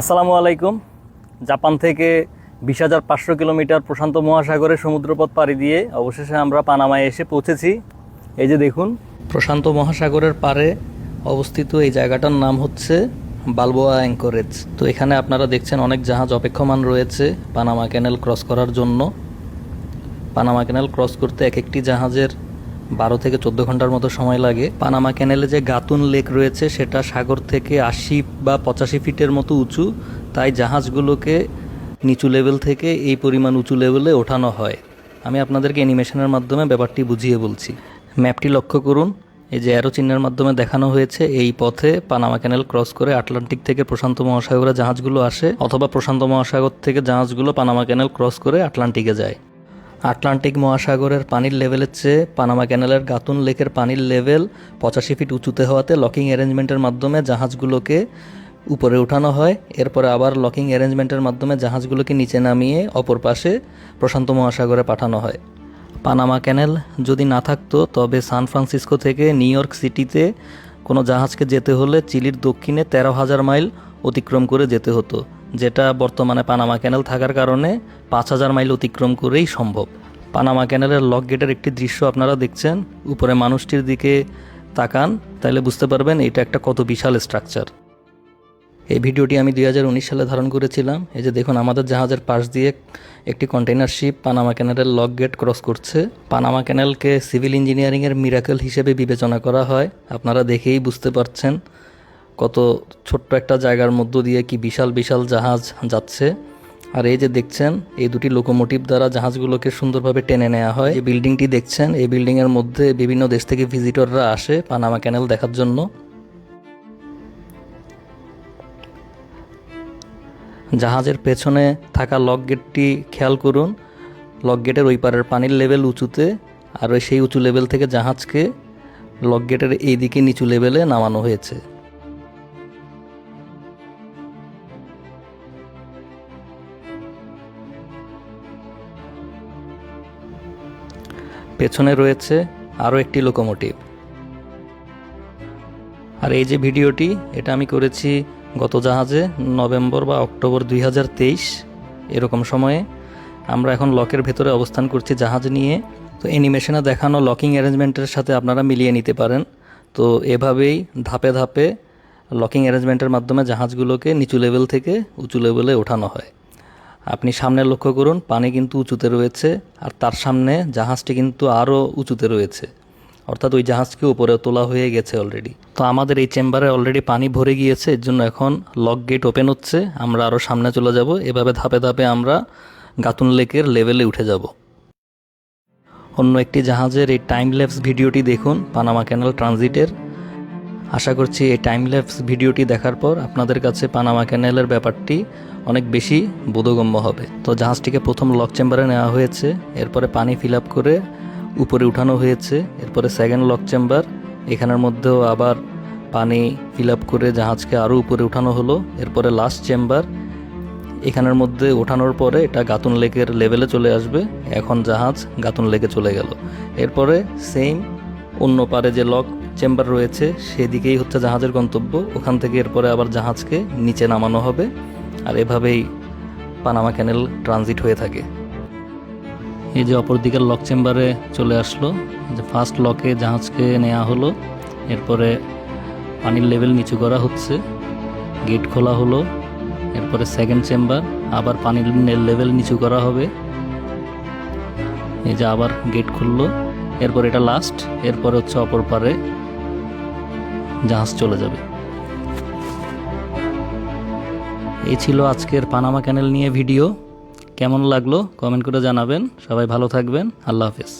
আসসালামু আলাইকুম। জাপান থেকে বিশ হাজার পাঁচশো কিলোমিটার প্রশান্ত মহাসাগরে সমুদ্রপথ পাড়ি দিয়ে অবশেষে আমরা পানামায় এসে পৌঁছেছি। এই যে দেখুন, প্রশান্ত মহাসাগরের পারে অবস্থিত এই জায়গাটার নাম হচ্ছে বালবোয়া অ্যাঙ্করেজ। তো এখানে আপনারা দেখছেন অনেক জাহাজ অপেক্ষমান রয়েছে পানামা ক্যানেল ক্রস করার জন্য। পানামা ক্যানেল ক্রস করতে এক একটি জাহাজের বারো থেকে চোদ্দ ঘণ্টার মতো সময় লাগে। পানামা ক্যানেলে যে গাতুন লেক রয়েছে, সেটা সাগর থেকে আশি বা পঁচাশি ফিটের মতো উঁচু। তাই জাহাজগুলোকে নিচু লেভেল থেকে এই পরিমাণ উঁচু লেভেলে ওঠানো হয়। আমি আপনাদেরকে অ্যানিমেশনের মাধ্যমে ব্যাপারটি বুঝিয়ে বলছি। ম্যাপটি লক্ষ্য করুন। এই যে অ্যারো চিহ্নের মাধ্যমে দেখানো হয়েছে, এই পথে পানামা ক্যানেল ক্রস করে আটলান্টিক থেকে প্রশান্ত মহাসাগরে জাহাজগুলো আসে, অথবা প্রশান্ত মহাসাগর থেকে জাহাজগুলো পানামা ক্যানেল ক্রস করে আটলান্টিকে যায়। আটলান্টিক মহাসাগরের পানির লেভেলের চেয়ে পানামা ক্যানেলের গাতুন লেকের পানির লেভেল পঁচাশি ফিট উঁচুতে হওয়াতে লকিং অ্যারেঞ্জমেন্টের মাধ্যমে জাহাজগুলোকে উপরে উঠানো হয়। এরপরে আবার লকিং অ্যারেঞ্জমেন্টের মাধ্যমে জাহাজগুলোকে নিচে নামিয়ে অপর পাশে প্রশান্ত মহাসাগরে পাঠানো হয়। পানামা ক্যানেল যদি না থাকতো, তবে সান ফ্রান্সিসকো থেকে নিউ ইয়র্ক সিটিতে কোনো জাহাজকে যেতে হলে চিলির দক্ষিণে তেরো হাজার মাইল অতিক্রম করে যেতে হতো। যেটা বর্তমানে পানামা ক্যানেল থাকার কারণে পাঁচ হাজার মাইল অতিক্রম করেই সম্ভব। পানামা ক্যানেলের লক গেটের একটি দৃশ্য আপনারা দেখছেন, উপরে মানুষটির দিকে তাকান, তাহলে বুঝতে পারবেন এটা একটা কত বিশাল স্ট্রাকচার এই ভিডিওটি আমি দুই হাজার উনিশ সালে ধারণ করেছিলাম। এই যে দেখুন, আমাদের জাহাজের পাশ দিয়ে একটি কন্টেইনার শিপ পানামা ক্যানেলের লক গেট ক্রস করছে। পানামা ক্যানেলকে সিভিল ইঞ্জিনিয়ারিংয়ের মিরাকেল হিসেবে বিবেচনা করা হয়। আপনারা দেখেই বুঝতে পারছেন কত ছোট্ট একটা জায়গার মধ্য দিয়ে কি বিশাল বিশাল জাহাজ যাচ্ছে। আর এই যে দেখছেন, এই দুটি লোকোমোটিভ দ্বারা জাহাজগুলোকে সুন্দরভাবে টেনে নেওয়া হয়। এই বিল্ডিংটি দেখছেন, এই বিল্ডিংয়ের মধ্যে বিভিন্ন দেশ থেকে ভিজিটররা আসে পানামা ক্যানেল দেখার জন্য। জাহাজের পেছনে থাকা লক গেটটি খেয়াল করুন। লক গেটের ওই পারের পানির লেভেল উঁচুতে, আর ওই সেই উঁচু লেভেল থেকে জাহাজকে লক গেটের এই দিকে নিচু লেভেলে নামানো হয়েছে। পেছনে রয়েছে আরও একটি লোকোমোটিভ। আর এই যে ভিডিওটি, এটা আমি করেছি গত জাহাজে নভেম্বর বা অক্টোবর দুই হাজার তেইশ, এরকম সময়ে। আমরা এখন লকের ভেতরে অবস্থান করছি জাহাজ নিয়ে। তো অ্যানিমেশনে দেখানো লকিং অ্যারেঞ্জমেন্টের সাথে আপনারা মিলিয়ে নিতে পারেন। তো এভাবেই ধাপে ধাপে লকিং অ্যারেঞ্জমেন্টের মাধ্যমে জাহাজগুলোকে নিচু লেভেল থেকে উঁচু লেভেলে ওঠানো হয়। আপনি সামনে লক্ষ্য করুন, পানি কিন্তু উঁচুতে রয়েছে, আর তার সামনে জাহাজটি কিন্তু আরও উঁচুতে রয়েছে। অর্থাৎ ওই জাহাজকে উপরে তোলা হয়ে গেছে অলরেডি তো আমাদের এই চেম্বারে অলরেডি পানি ভরে গিয়েছে, এর জন্য এখন লক গেট ওপেন হচ্ছে। আমরা আরও সামনে চলে যাব, এভাবে ধাপে ধাপে আমরা গাতুন লেকের লেভেলে উঠে যাব। অন্য একটি জাহাজের এই টাইম ল্যাপস ভিডিওটি দেখুন পানামা ক্যানাল ট্রানজিটের আশা করছি এই টাইম ল্যাপস ভিডিওটি দেখার পর আপনাদের কাছে পানামা ক্যানেলের ব্যাপারটি অনেক বেশি বোধগম্য হবে। তো জাহাজটিকে প্রথম লক চেম্বারে নেওয়া হয়েছে, এরপরে পানি ফিল আপ করে উপরে উঠানো হয়েছে, এরপরে সেকেন্ড লক চেম্বার, এখানের মধ্যেও আবার পানি ফিল আপ করে জাহাজকে আরও উপরে উঠানো হলো, এরপরে লাস্ট চেম্বার, এখানের মধ্যে ওঠানোর পরে এটা গাতুন লেকের লেভেলে চলে আসবে, এখন জাহাজ গাতুন লেকে চলে গেল। এরপরে সেম অন্য পারে যে লক চেম্বার রয়েছে, সেদিকেই হচ্ছে জাহাজের গন্তব্য। ওখান থেকে এরপরে আবার জাহাজকে নিচে নামানো হবে আর এভাবেই পানামা ক্যানেল ট্রানজিট হয়ে থাকে। এই যে অপর দিকের লক চেম্বারে চলে আসলো যে ফার্স্ট লকে জাহাজকে নেওয়া হলো, এরপরে পানির লেভেল নিচু করা হচ্ছে গেট খোলা হলো, এরপরে সেকেন্ড চেম্বার আবার পানির লেভেল নিচু করা হবে। এই যে আবার গেট খুললো, এরপর এটা লাস্ট এরপরে হচ্ছে অপর পারে জাহাজ চলে যাবে। এই ছিল আজকের পানামা ক্যানেল নিয়ে ভিডিও। কেমন লাগল? কমেন্ট করে জানাবেন। সবাই ভালো থাকবেন। আল্লাহ হাফেজ।